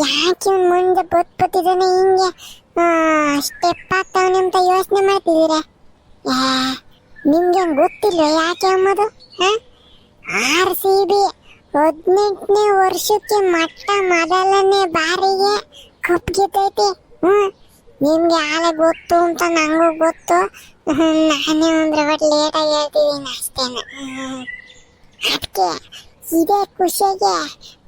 ಯಾಕೆ ಮುಂದೆ ಬೊತ್ ಬತ್ತಿದ್ದಾನೆ ಹಿಂಗೆ? ಸ್ಟೆಪ್ ಆಗ್ತಾವನೆ ಅಂತ ಯೋಚನೆ ಮಾಡ್ತಿದ್ದೀರಾ? ನಿಮ್ಗೆ ಗೊತ್ತಿಲ್ಲ ಯಾಕೆ ಅಂಬುದು ಆರ್ ಸಿ ಬಿ ಹದಿನೆಂಟನೇ ವರ್ಷಕ್ಕೆ ಮಟ್ಟ ಮೊದಲನೇ ಬಾರಿಗೆ ಕಪ್ ಗೆದ್ದೈತಿ. ಹ್ಮ್ ನಿಮ್ಗೆ ಆಳೆ ಗೊತ್ತು ಅಂತ ನಂಗೂ ಗೊತ್ತು. ನಾನು ಅಂದ್ರೆ ಬಟ್ ಲೇಟಾಗಿ ಹೇಳ್ತಿದ್ದೀನಿ ಅಷ್ಟೇನ. ಅದಕ್ಕೆ ಇದೇ ಖುಷಿಗೆ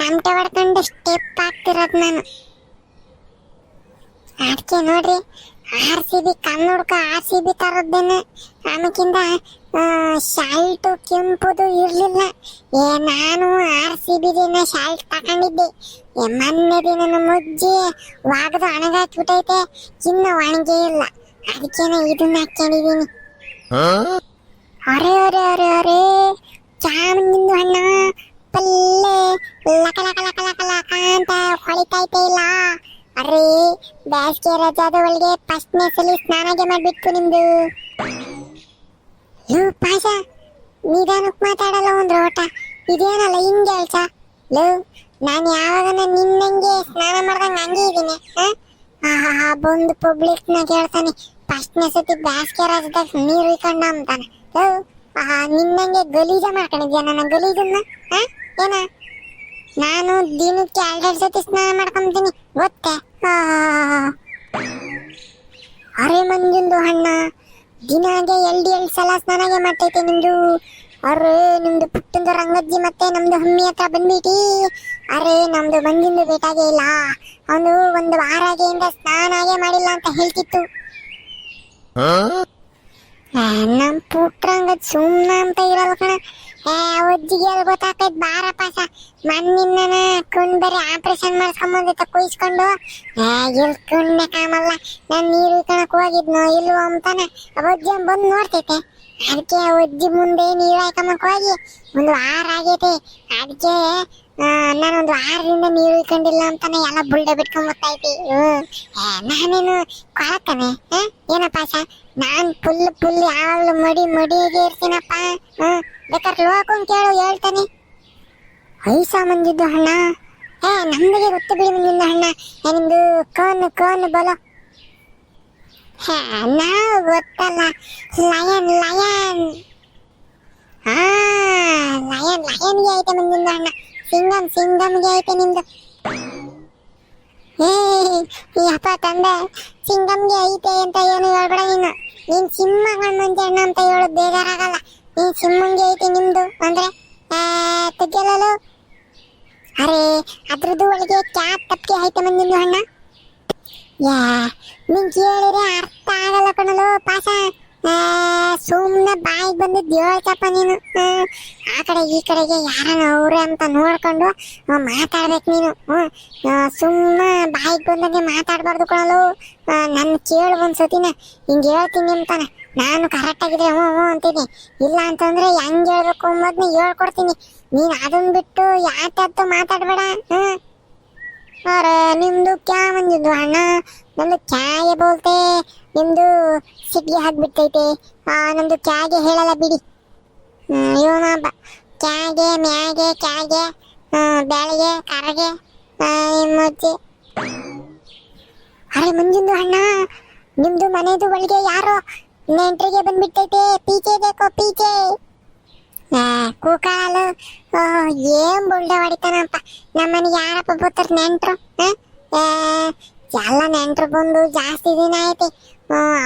ತಮಟೆ ಹೊಡ್ಕೊಂಡು ಸ್ಟೆಪ್ ಹಾಕ್ತಿರೋದು ನಾನು. ಅದಕ್ಕೆ ನೋಡ್ರಿ ಆರ್ ಸಿ ಬಿ ಕನ್ನಡಕ ಆರ್ ಸಿ ಬಿ ತರದ್ದೇನೆ. ಆಮೇಕಿಂದ ಶಾಲ್ಟು ಕೆಂಪುದು ಇರಲಿಲ್ಲ. ಏ ನಾನು ಆರ್ ಸಿ ಬಿ ದಿನ ಶಾಲ್ಟ್ ತಗೊಂಡಿದ್ದೆ ಏ ಮೊನ್ನೆ ದಿನ ಮುಜ್ಜಿ ವಾಗದು ಒಣಗಾಕ್ಬಿಟ್ಟೈತೆ ಇನ್ನು ಒಣಗೇ ಇಲ್ಲ. ಅದಕ್ಕೇನೆ ಇದನ್ನ ಹಾಕೊಂಡಿದ್ದೀನಿ ಅರೆ ಅರೆ ಅರೆ ಅರೆ ಚಾಮಂದಿಂದು ಹಣ್ಣ ಪಲ್ಲೆ ಲಕ ಲಕ ಲಕ ಲಕ ಲಕ ಅಂತ ಹೊಳಿತೈತೆ ಇಲ್ಲ. ಅರೆ ಬೇಸಿಗೆ ರಜಾದ ಒಳಗೆ ಫಸ್ಟ್ನೇ ಸಲ ಸ್ನಾನಗೆ ಮಾಡ್ಬಿಟ್ಟು ನಿಮ್ದು. ಲೋ ಪಾಸ ನಿಧಾನಕ್ಕೆ ಮಾತಾಡಲ್ಲ ಒಂದು ರೋಟ. ಇದೇನಲ್ಲ ಹಿಂಗೆ ಹೇಳ್ಸ ಲೋ, ನಾನು ಯಾವಾಗ ನಿನ್ನಂಗೆ ಸ್ನಾನ ಮಾಡ್ದಂಗೆ ಹಂಗೆ ಇದ್ದೀನಿ, ಹಾ? ಬಂದು ಪಬ್ಲಿಕ್ನಾಗ ಹೇಳ್ತಾನೆ ಫಸ್ಟ್ನೇ ಸತಿ ಬ್ಯಾಸ್ಕೆ ರಾಜದಾಗ ನೀರು ಇಕಣ್ಣ ಅಂತಾನೆ. ಲೋ, ಆಹಾ, ನಿನ್ನಂಗೆ ಗಲೀಜ ಮಾಡ್ಕೊಂಡಿದ್ಯಾ ನನ್ನ ಗಲೀಜನ್ನ ಏನ? ನಾನು ದಿನಕ್ಕೆ ಎರಡೆರಡು ಸತಿ ಸ್ನಾನ ಮಾಡ್ಕೊಂತೀನಿ ಗೊತ್ತೇ ಆಹ್. ಅರೆ ಮಂಜುಂದು ಹಣ್ಣ ದಿನಾಗೆ ಎಲ್ಡಿ ಎಲ್ಡ್ ಸಲ ಸ್ನಾನಾಗೆ ಮಾಡ್ತೈತೆ ನಿಮ್ದು ಅರೆ ನಿಮ್ದು ಪುಟ್ಟಂದು ರಂಗಜ್ಜಿ ಮತ್ತೆ ನಮ್ದು ಹಮ್ಮಿ ಹತ್ರ ಬಂದ್ಬಿಟ್ಟಿ ಅರೆ ನಮ್ದು ಮಂಜುಂದು ಬೇಕಾಗೇ ಇಲ್ಲ. ಅವನು ಒಂದು ವಾರಾಗೆಯಿಂದ ಸ್ನಾನಾಗೆ ಮಾಡಿಲ್ಲ ಅಂತ ಹೇಳ್ತಿತ್ತು. ನಮ್ ಪುಟ್ಟ ಪುಟ್ರಂಗದ್ ಸುಮ್ಮನ ಅಂತ ಇರಲ್ಲ ಕಣ. ಅಲ್ಲಿ ಗೊತ್ತಾಕೈತ್ ಬಾರ ಪಾಸ ಮಣ್ಣಿನ ಕುಣ್ ಬರೀ ಆಪರೇಷನ್ ಮಾಡಿಸ್ಕೊಂಬಂದಿತ್ತ ಕುಯ್ಸ್ಕೊಂಡು. ಇಲ್ ಕುಣ್ಣ ಕಾಮಲ್ಲ. ನಾನ್ ನೀರು ಇಟ್ಕೊಳಕ್ ಹೋಗಿದ್ನೋ ಇಲ್ವೋ ಅಂತಾನೆ ಅವಜ್ಜಿ ಬಂದು ನೋಡ್ತೈತೆ. ಅದಕ್ಕೆ ಅಜ್ಜಿ ಮುಂದೆ ನೀರು ಹಾಕೊಂಬಕ್ ಹೋಗಿ. ಒಂದು ವಾರ ಆಗೈತೆ. ಅದಕ್ಕೆ ನಾನೊಂದು ವಾರದಿಂದ ನೀರು ಇಟ್ಕೊಂಡಿಲ್ಲ ಅಂತಾನೆ ಎಲ್ಲ ಬುಲ್ಡೆ ಬಿಟ್ಕೊಂಬತ್ತೈತಿ ನಾನೇನು ಕೊಳತಾನೆ ಏನಪ್ಪ ಸ? ನಾನು ಫುಲ್ ಫುಲ್ ಯಾವಾಗಲೂ ಮಡಿ ಮಡಿಗೆ ಇರ್ತೀನಪ್ಪ ಹ್ಮ್? ಬೇಕಾದ್ರೆ ಲೋಕನ್ ಕೇಳು ಹೇಳ್ತಾನೆ. ಐಸ ಮಂದಿದ್ದು ಹಣ್ಣ ಏ ನಮ್ದಿಗೆ ಗೊತ್ತು ಬಿಡಿ ಮಂದಿದ್ದು ಹಣ್ಣ ನಿಮ್ದು ಕೋನ್ ಕೋನ್ ಬಲ. ನಾವು ಗೊತ್ತಲ್ಲ. Lion lion. ಹಾ ಲಯನ್, ಲಯನ್ಗೆ ಐತೆ ಮಂದಿದ್ದು ಅಣ್ಣ. ಸಿಂಗಮ್, ಸಿಂಗಮ್ಗೆ ಐತೆ ನಿಮ್ದು. ಏ ಅಪ್ಪ ತಂದೆ, ಸಿಂಗಮ್ಗೆ ಐತೆ ಅಂತ ಏನು ಹೇಳ್ಬೇಡ ನೀನು. ನೀನ್ ಸಿಂಹಗಳ ಮುಂದೆ ಅಣ್ಣ ಅಂತ ಹೇಳೋದು ಬೇಜಾರಾಗಲ್ಲ. ನೀನ್ ಸಿಮ್ಮಂಗೆ ಐತಿ ನಿಮ್ದು? ಅಂದ್ರೆ ತೆಗೆಯಲು ಅರೆ ಅದ್ರದ್ದು ಒಳಗೆ ಕ್ಯಾಪ್ ತಪ್ಪಿಗೆ ಐತೆ ಮಂದಿನ ಅಣ್ಣ ಯಾ ನಿಂಗೆ ಕೇಳಿದ್ರೆ ಅರ್ಥ ಆಗಲ್ಲ ಕಣಲು ಪಾಸ. ಸುಮ್ಮನೆ ಬಾಯಿಗೆ ಬಂದಿದ್ದು ಹೇಳ್ತಪ್ಪ ನೀನು. ಆ, ಕಡೆ ಈ ಕಡೆಗೆ ಯಾರನ್ನ ಅವ್ರೆ ಅಂತ ನೋಡ್ಕೊಂಡು ಮಾತಾಡ್ಬೇಕು ನೀನು. ಸುಮ್ಮನೆ ಬಾಯಿಗೆ ಬಂದಂಗೆ ಮಾತಾಡಬಾರ್ದು ಕಣಲು ನನ್ನ ಕೇಳು ಒಂದು ಸತಿನ ಹಿಂಗೆ ಹೇಳ್ತೀನಿ ಅಂತಾನೆ ನಾನು ಕರೆಕ್ಟ್ ಆಗಿದ್ರೆ ಹ್ಞೂ ಹ್ಞೂ ಅಂತೀನಿ. ಇಲ್ಲ ಅಂತಂದ್ರೆ ಹೆಂಗ್ ಹೇಳ್ಬೇಕು ಅನ್ನೋದನ್ನ ಹೇಳ್ಕೊಡ್ತೀನಿ. ನೀನು ಅದನ್ನ ಬಿಟ್ಟು ಯಾತತ್ತು ಮಾತಾಡಬೇಡ ಹ್ಞೂ. ಅರೆ ನಿಮ್ದು ಕ್ಯಾ ಬಂದಿದ್ದು ಅಣ್ಣ? ನಂದು ಕ್ಯಾಗೆ ಬೋಲ್ತೆ. ನಿಮ್ದು ಸಿಟ್ಟಿಗೆ ಹಾಕ್ಬಿಟ್ಟೈತೆ. ಆ, ನಮ್ದು ಕ್ಯಾಗೆ ಹೇಳಲ್ಲ ಬಿಡಿ. ಇವನ ಕ್ಯಾಗೆ ಮ್ಯಾಗೆ ಕ್ಯಾಗೆ ಬೆಳಗ್ಗೆ ಕರಗೆ ಮುಚ್ಚಿ ಅರೆ ಮುಂಜಿಂದು ಅಣ್ಣ ನಿಮ್ದು ಮನೆದು ಒಳಗೆ ಯಾರೋ? ನೆಂಟ್ರಿಗೆ ಬಂದ್ಬಿಟ್ಟೈತೆ ಪೀಚೆ ಬೇಕೋ ಪೀಚೆ ಕೂಕಾಲು. ಏನ್ ಬುಲ್ಡ ಹೊಡಿತಾನಪ್ಪ ನಮ್ಮನೆ ಯಾರಪ್ಪ ಬರ್ತಾರ, ನೆಂಟ್ರು? ಎಲ್ಲ ನೆಂಟ್ರು ಬಂದು ಜಾಸ್ತಿ ದಿನ ಐತಿ.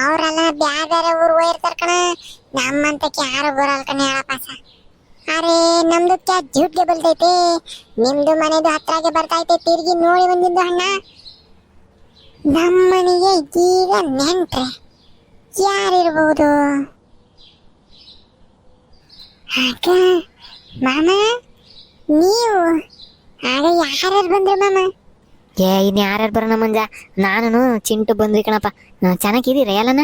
ಅವರೆಲ್ಲ ಬ್ಯಾರೆ ಊರು ಹೋಗಿರ್ತಾರ ಕಣ. ನಮ್ಮಂತಕ್ಕೆ ಯಾರು ಬರಲ್ಲ ಕಣ ಹೇಳಪ್ಪ ಸ. ಅರೆ, ನಮ್ದು ಕ್ಯಾ ಜೂಟ್ಗೆ ಬಲ್ತೈತೆ ನಿಮ್ದು ಮನೆದು ಹತ್ರಾಗೆ ಬರ್ತೈತೆ ತಿರುಗಿ ನೋಡಿ ಬಂದಿದ್ದು ಅಣ್ಣ. ನಮ್ಮನೆಗೆ ಈಗ ನೆಂಟ್ರೆ. ಯಾರಿರ್ಬೋದು? ಅಕ್ಕ ಮಾಮ ನೀವು? ಆಗ ಯಾರು ಬಂದ್ರು ಮಾಮ? ಏ ಇನ್ ಯಾರ್ಯಾರು ಬರೋಣ ಮಂಜ? ನಾನು ಚಿಂಟು ಬಂದ್ವಿ ಕಣಪ್ಪ. ಚೆನ್ನಾಗಿದ್ದೀರ ಎಲ್ಲನ?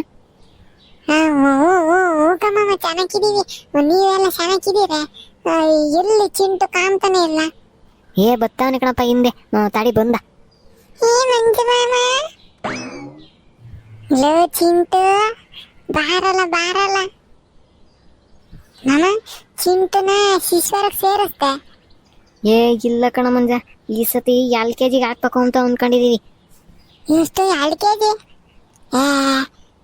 ಮಾಮ ಚೆನ್ನಾಗಿದ್ದೀವಿ. ನೀವೆಲ್ಲ ಚೆನ್ನಾಗಿದ್ದೀರ? ಎಲ್ಲಿ ಚಿಂಟು ಕಾಣ್ತಾನೆ ಇಲ್ಲ? ಏ ಬತ್ತಾವನೆ ಕಣಪ್ಪ ಹಿಂದೆ. ತಾಡಿ ಬಂದ. ಏ ಮಂಜು ಮಾಮ? ಲೋ ಚಿಂಟು? ಬಾರಲ್ಲ ಬಾರಲ್ಲ. ನಾನು ಚಿಂಟುನ ಶಿಶ್ವರಕ್ಕೆ ಸೇರಿಸ್ತೆ ಏ ಇಲ್ಲ ಕಣ ಮಂಜ. ಈ ಸತಿ ಎಲ್ ಕೆ ಜಿಗೆ ಹಾಕ್ಬೇಕು ಅಂತ ಅಂದ್ಕೊಂಡಿದೀವಿ ಇಷ್ಟು ಎರಡು ಕೆ ಜಿ?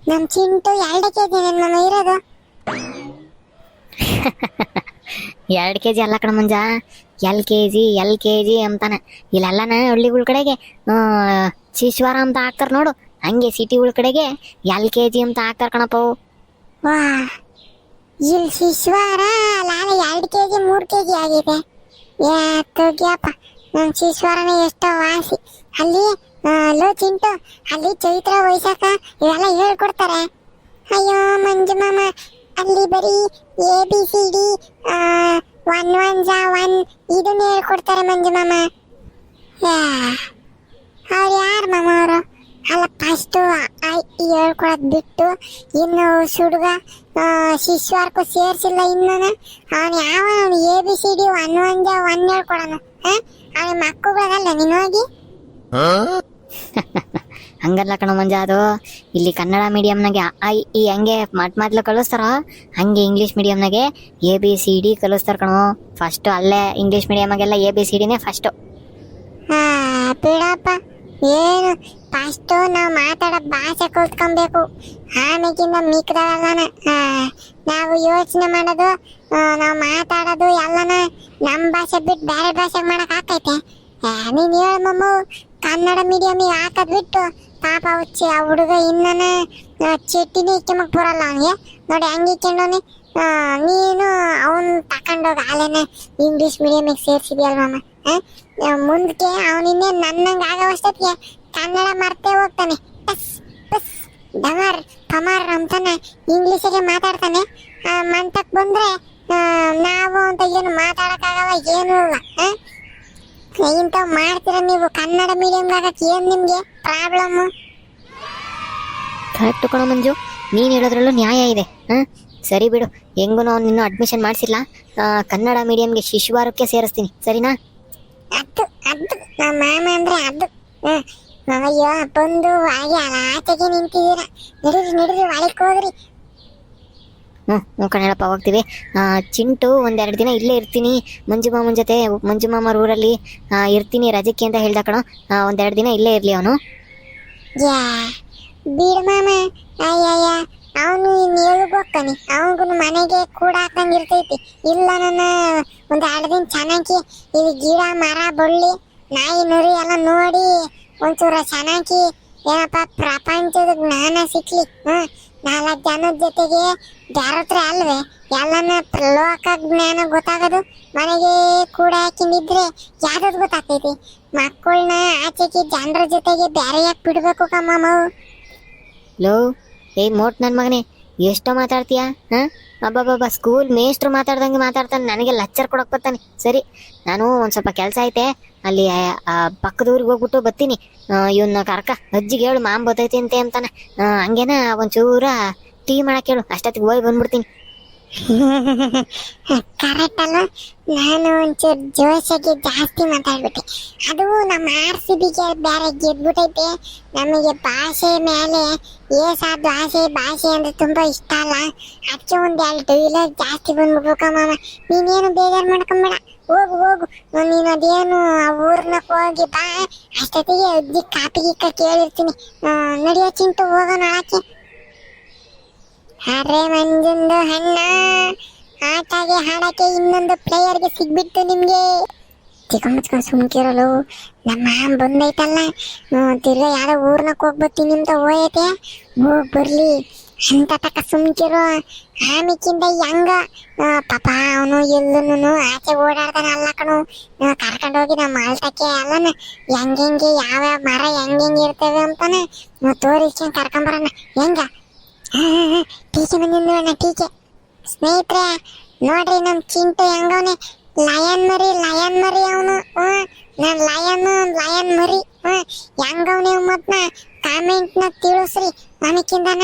ನಮ್ಮ ಚಿಂಟು ಎರಡು ಕೆ ಜಿ ನನ್ನ ಇರೋದು. ಎರಡು ಕೆ ಜಿ ಅಲ್ಲ ಕಣ Manja. L K G L K G ಅಂತಾನೆ. ಇಲ್ಲೆಲ್ಲನ ಹಳ್ಳಿಗಳ ಕಡೆಗೆ ಆ, ಶಿಶ್ವಾರ ಅಂತ ಹಾಕ್ತಾರೆ ನೋಡು. ಹಂಗೆ ಸಿಟಿ ಕಡೆಗೆ ಎಲ್ ಕೆ ಜಿ ಅಂತ ಹಾಕ್ತಾರ ಕಣಪ್ಪ ಅವು. ವಾ, ಇಲ್ಲಿ ಶಿಶ್ವಾರ ಲಾಲ ಎರಡು ಕೆ ಜಿ, ಮೂರು ಕೆ ಜಿ ಆಗಿದೆ. ಯಾಕಪ್ಪ ನಮ್ಮ ಶಿಶ್ವಾರನ ಎಷ್ಟೋ ವಾಸಿ. ಅಲ್ಲಿ ಲೋ ಚಿಂಟು, ಅಲ್ಲಿ ಚೈತ್ರ, ವೈಶಾಖ, ಇವೆಲ್ಲ ಹೇಳ್ಕೊಡ್ತಾರೆ. ಅಯ್ಯೋ, ಮಂಜು ಮಾಮ, ಅಲ್ಲಿ ಬರೀ A B C D one one ಜಾ ಒನ್ ಇದನ್ನ ಹೇಳ್ಕೊಡ್ತಾರೆ ಮಂಜು ಮಾಮ. ಅವ್ರು ಯಾರು ಮಾಮ ಅವರು? ಅಲ್ಲ ಫಸ್ಟು ಹೇಳ್ಕೊಳೋದು ಬಿಟ್ಟು ಇನ್ನು ಸುಡುಗ ಶಿಶ್ವಾರ್ಕು ಸೇರ್ಸಿಲ್ಲ ಇನ್ನೂ ಅವನು ಯಾವ ಅವನು A B C D one one ಜ ಒನ್ ಹೇಳ್ಕೊಡೋಣ ಅವನ ಮಕ್ಕಳಾಗಲ್ಲ ನೀನು ಹೋಗಿ. ಹಂಗಲ್ಲ ಕಣ ಮಂಜ ಅದು. ಇಲ್ಲಿ ಕನ್ನಡ ಮೀಡಿಯಂನಾಗೆ ಐ ಈ ಹಂಗೆ ಮಟ್ ಮೊದ್ಲು ಕಲಿಸ್ತಾರ ಹಂಗೆ ಇಂಗ್ಲೀಷ್ ಮೀಡಿಯಂನಾಗೆ ಎ ಬಿ ಸಿ ಡಿ ಕಲಿಸ್ತಾರ ಕಣೋ. ಫಸ್ಟ್ ಅಲ್ಲೇ ಇಂಗ್ಲೀಷ್ ಮೀಡಿಯಮಾಗೆಲ್ಲ ಎ ಬಿ ಸಿ ಡಿನೇ ಫಸ್ಟು ಹಾ ಬಿಡಪ್ಪ. ಏನು ಫಸ್ಟು ನಾವು ಮಾತಾಡೋ ಭಾಷೆ ಕೂತ್ಕೊಬೇಕು. ಆಮೇಗಿಂದ ಮಿಕ್ದವಲ್ಲನ ನಾವು ಯೋಚನೆ ಮಾಡೋದು ನಾವು ಮಾತಾಡೋದು ಎಲ್ಲನ ನಮ್ಮ ಭಾಷೆ ಬಿಟ್ಟು ಬೇರೆ ಭಾಷೆಗೆ ಮಾಡಕ್ ಆಕೈತೆ. ನೀನು ಹೇಳು ಮಮ್ಮು, ಕನ್ನಡ ಮೀಡಿಯಮಿಗೆ ಹಾಕೋದ್ ಬಿಟ್ಟು ಪಾಪ ಹುಚ್ಚಿ ಆ ಹುಡುಗ ಇನ್ನನ ಚಟ್ಟಿನೇ ಇಕ್ಕಮಕ್ ಬರಲ್ಲ ಅವನಿಗೆ. ನೋಡಿ, ಹಂಗೆ ಇಕ್ಕೊಂಡವನಿ ನೀನು ಅವನು ತಕೊಂಡೋಗ ಅಲ್ಲೇನೆ ಇಂಗ್ಲೀಷ್ ಮೀಡಿಯಮಿಗೆ ಸೇರಿಸಿದ್ಯಲ್ವಮ್ಮ ಮುಂದಕ್ಕೆ ಅವನಿನ್ನೇ ನನ್ನಂಗೆ ಆಗವಷ್ಟೊತ್ತಿಗೆ ಕನ್ನಡ ಮರ್ತೇ ಹೋಗ್ತಾನೆ. ಟಸ್ ಪಸ್ ಡಮರ್ ಪಮರ್ ಅಂತಾನೆ ಇಂಗ್ಲೀಷಿಗೆ ಮಾತಾಡ್ತಾನೆ. ಮಂತಕ್ ಬಂದ್ರೆ ನಾವು ಅಂತ ಏನು ಮಾತಾಡಕ್ಕಾಗಲ್ಲ ಏನು ಇಲ್ಲ? ಇಂಥವ್ ಮಾಡ್ತೀರ ನೀವು? ಕನ್ನಡ ಮೀಡಿಯಂ ಆಗಕ್ಕೆ ನಿಮಗೆ ಪ್ರಾಬ್ಲಮ್ಮು ಪ್ರಾಬ್ಲಮ್ ಕರೆಕ್ಟ್ ಕಣ ಮಂಜು ನೀನು ಹೇಳೋದ್ರಲ್ಲೂ ನ್ಯಾಯ ಇದೆ ಹಾಂ ಸರಿ ಬಿಡು ಹೆಂಗೂ ನಾವು ನಿನ್ನೂ ಅಡ್ಮಿಷನ್ ಮಾಡಿಸಿಲ್ಲ ಕನ್ನಡ ಮೀಡಿಯಂಗೆ ಶಿಶುವಾರಕ್ಕೆ ಸೇರಿಸ್ತೀನಿ ಸರಿನಾ? ಅದು ಅದು ನಮ್ಮ ಮಾಮ ಅಂದ್ರೆ ಅದು ಅಯ್ಯೋ ಹಾಗೆ ಅಲ್ಲ ಆಚೆಗೆ ನಿಂತಿದ್ದೀರ. ನಡೀರಿ ನಡೀರಿ ಒಳಕ್ಕೆ ಹೋಗ್ರಿ. ಹ್ಞೂ ಕನ್ನಡಪ್ಪ ಹೋಗ್ತೀವಿ ಚಿಂಟು ಒಂದೆರಡು ದಿನ ಇಲ್ಲೇ ಇರ್ತೀನಿ. ಮಂಜು ಮಾಮನ ಜೊತೆ ಮಂಜು ಮಾಮರ ಊರಲ್ಲಿ ಇರ್ತೀನಿ ರಜಕ್ಕೆ ಅಂತ ಹೇಳ್ದ ಕಣೋ. ಒಂದೆರಡು ದಿನ ಇಲ್ಲೇ ಇರಲಿ ಅವನು. ಯಾ ಬೀಡ್ ಮಾಮ. ಅಯ್ಯಯ್ಯ ಅವನು ಇನ್ನು ಹೋಗ್ತಾನೆ ಅವನಿಗೂ ಮನೆಗೆ ಕೂಡ ಹಾಕಂಗಿರ್ತೈತಿ ಇಲ್ಲ ನನ್ನ ಒಂದು ಎರಡು ದಿನ ಚೆನ್ನಾಗಿ ಇದು ಗಿಡ ಮರ ಬಳ್ಳಿ ನಾಯಿ ನುರಿ ಎಲ್ಲ ನೋಡಿ ಒಂಚೂರು ಚೆನ್ನಾಗಿ ಏನಪ್ಪ, ಪ್ರಪಂಚದ ಜ್ಞಾನ ಸಿಕ್ಲಿ, ಹ್ಞೂ? ನಾಲ್ಕು ಜನದ ಜೊತೆಗೆ ಬ್ಯಾರತ್ರ ಅಲ್ವೇ? ಎಲ್ಲನ ಲೋಕ ಜ್ಞಾನ ಗೊತ್ತಾಗೋದು? ಮನೆಗೆ ಕೂಡ ಹಾಕಿಂದಿದ್ರೆ ಯಾವ್ದು ಗೊತ್ತಾಗ್ತೈತಿ? ಮಕ್ಕಳನ್ನ ಆಚೆಗೆ ಜನರ ಜೊತೆಗೆ ಬ್ಯಾರೆ ಯಾಕೆ ಬಿಡಬೇಕು ಕಮ್ಮಮ್ಮವು ಲೋ ಏ ಮೋಟ್ ನನ್ನ ಮಗನೇ. ಎಷ್ಟೋ ಮಾತಾಡ್ತೀಯಾ? ಹಾಂ? ಅಬ್ಬಬ್ಬಬ್ಬ ಸ್ಕೂಲ್ ಮೇಷ್ಟ್ರು ಮಾತಾಡ್ದಂಗೆ ಮಾತಾಡ್ತಾನೆ, ನನಗೆ ಲಚ್ಚರ್ ಕೊಡಕ್ ಬರ್ತಾನೆ. ಸರಿ, ನಾನು ಒಂದು ಸ್ವಲ್ಪ ಕೆಲಸ ಐತೆ, ಅಲ್ಲಿ ಪಕ್ಕದ ಊರಿಗೆ ಹೋಗ್ಬಿಟ್ಟು ಬರ್ತೀನಿ. ಇವನ್ನ ಕರ್ಕ, ಅಜ್ಜಿಗೆ ಹೇಳು, ಮಾಮ್ ಬರ್ತೈತಿ ಅಂತೆ ಅಂತಾನೆ. ಹಂಗೇನ ಒಂಚೂರ ಟೀ ಮಾಡಕ್ಕೆ ಹೇಳು, ಅಷ್ಟೊತ್ತಿಗೆ ಹೋಗಿ ಬಂದ್ಬಿಡ್ತೀನಿ. ಕರೆಕ್ಟ್ ಅಲ್ವಾ? ನಾನು ಒಂಚೂರು ಜೋಶಾಗಿ ಜಾಸ್ತಿ ಮಾತಾಡ್ಬಿಟ್ಟೆ. ಅದು ನಮ್ಮ ಆರ್ ಸಿ ಬಿಗೆ ಬೇರೆ ಗೆದ್ಬಿಟ್ಟೈತೆ. ನಮಗೆ ಭಾಷೆ ಮೇಲೆ ಏ ಆಸೆ, ಭಾಷೆ ಅಂದ್ರೆ ತುಂಬಾ ಇಷ್ಟ ಅಲ್ಲ. ಅದಕ್ಕೆ ಒಂದು ಎರಡು ಡೈಲಾಗ್ ಜಾಸ್ತಿ ಬಂದ್ಬಿಡ್ಬೇಕ ಮಾಮ. ನೀನೇನು ಬೇಜಾರು ಮಾಡ್ಕೊಂಬೇಡ. ಹೋಗು ಹೋಗು. ನೀನು ಅದೇನು ಆ ಊರ್ನ ಹೋಗಿ ಬಾ. ಅಷ್ಟೊತ್ತಿಗೆ ಅಜ್ಜಿ ಕಾಪಿ ಕೇಳಿರ್ತೀನಿ. ನಡೆಯೋ ಚಿಂಟು ಹೋಗೋಣ ಆಚೆ ಅರೆ ಮಂಜುಂದು ಹಣ್ಣ ಆಟಗೆ ಹಾಡಕ್ಕೆ ಇನ್ನೊಂದು ಪ್ಲೇಯರ್ಗೆ ಸಿಗ್ಬಿಟ್ಟು ನಿಮ್ಗೆ. ಚಿಕ್ಕಮ್ಮಚ್ಕೊಂಡು ಸುಮ್ಕಿರಲು. ನಮ್ಮ ಮಾಮ್ ಬಂದೈತಲ್ಲ. ತಿರ್ಗ ಯಾರೋ ಊರ್ನಕ್ಕೆ ಹೋಗ್ಬತ್ತೀನಿ ಅಂತ ಹೋಯತೆ ಹೋಗ್ ಬರ್ಲಿ. ಅಂತ ತಕ್ಕ ಸುಮ್ಕಿರೋ. ಆಮಿಕ್ಕಿಂದ ಹೆಂಗ ಪಾಪ ಅವನು ಎಲ್ಲೂ ಆಚೆ ಓಡಾಡ್ತಾನೆ ಅಲ್ಲ ಕಣು. ಕರ್ಕೊಂಡು ಹೋಗಿ ನಮ್ಮ ಮಾಲ್ತಕ್ಕೆ ಅಲ್ಲನ. ಹೆಂಗೆಂಗೆ, ಯಾವ್ಯಾವ ಮರ ಹೆಂಗೆಂಗೆ ಇರ್ತವೆ ಅಂತಾನೆ. ತೋರಿಸ್ಕೊಂಡು ಕರ್ಕೊಂಬರೋಣ. ಹೆಂಗ? ಟೀಚೆ ಬಂದಿದ್ದು ಅಣ್ಣ ಟೀಚೆ ಸ್ನೇಹಿತರೆ, ನೋಡ್ರಿ ನಮ್ ಚಿಂಟು ಹೆಂಗವನೆ? ಲಯನ್ ಮರಿ ಲಯನ್ ಮರಿ ಅವನು. ನಾನು ಲಯನ್ ಲಯನ್ ಮರಿ. ಹೆಂಗವನೆ ಮತ್ನ? ಕಾಮೆಂಟ್ನ ತಿಳಿಸ್ರಿ. ನನಕ್ಕಿಂತಾನ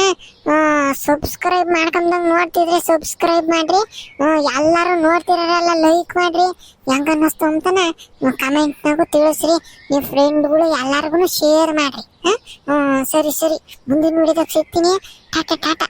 ಸಬ್ಸ್ಕ್ರೈಬ್ ಮಾಡ್ಕೊಂಡು ನೋಡ್ತಿದ್ರೆ ಸಬ್ಸ್ಕ್ರೈಬ್ ಮಾಡ್ರಿ. ಎಲ್ಲರೂ ಎಲ್ಲಾರು ನೋಡ್ತಿರೋರೆಲ್ಲ ಲೈಕ್ ಮಾಡ್ರಿ. ಹೆಂಗ ಅನ್ನಿಸ್ತು ಅಂತಾನ ಕಮೆಂಟ್ನಾಗೂ ತಿಳಿಸ್ರಿ. ನಿಮ್ಮ ಫ್ರೆಂಡ್ಗಳು ಎಲ್ಲರಿಗೂ ಶೇರ್ ಮಾಡ್ರಿ. ಹಾಂ? ಸರಿ ಸರಿ. ಮುಂದಿನ ನೋಡಿದಾಗ ಸಿಗ್ತೀನಿ. ಟಾಟಾ ಟಾಟಾ.